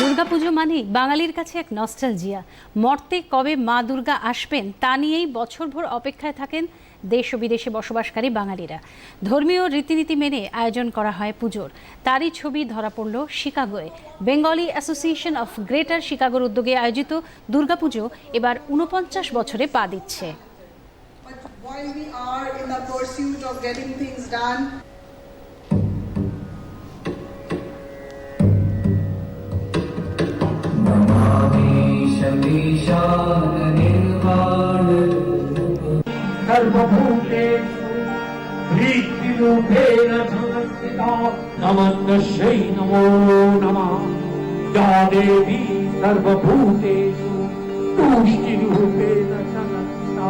দুর্গাপুজো মানেই বাঙালির কাছে এক নস্টালজিয়া মর্তে কবে মা দুর্গা আসবেন তা নিয়েই বছরভর অপেক্ষায় থাকেন দেশ ও বিদেশে বসবাসকারী বাঙালিরা। ধর্মীয় রীতিনীতি মেনে আয়োজন করা হয় পুজোর। তারই ছবি ধরা পড়ল শিকাগোয়। বেঙ্গলি অ্যাসোসিয়েশন অফ গ্রেটার শিকাগোর উদ্যোগে আয়োজিত দুর্গাপুজো এবার উনপঞ্চাশ বছরে পা দিচ্ছে। सर्वभूतेषु प्रीतिरूपेण संस्थिता नमस्तस्यै नमो नमः या देवी सर्वभूतेषु तुष्टिरूपेण संस्थिता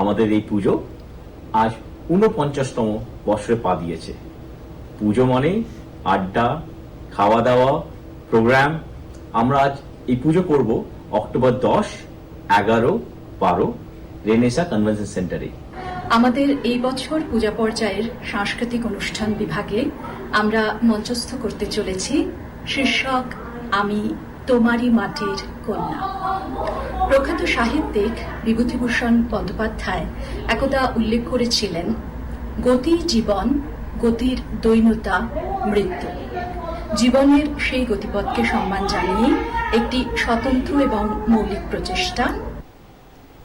আমাদের এই পুজো আজ ঊনপঞ্চাশতম বছরে পা দিয়েছে। পুজো মানে আড্ডা খাওয়া দাওয়া প্রোগ্রাম। আমরা আজ এই পুজো করব অক্টোবর দশ, এগারো, বারো, রেনেসা কনভেনশন সেন্টারে। আমাদের এই বছর পূজা পর্যায়ের সাংস্কৃতিক অনুষ্ঠান বিভাগে আমরা মঞ্চস্থ করতে চলেছি শীর্ষক আমি তোমারই মাটির কন্যা। প্রখ্যাত সাহিত্যিক বিভূতিভূষণ বন্দ্যোপাধ্যায় একদা উল্লেখ করেছিলেন গতি জীবন, গতির দৈন্যতা মৃত্যু। জীবনের সেই গতিপথকে সম্মান জানিয়ে একটি স্বতন্ত্র এবং মৌলিক প্রচেষ্টা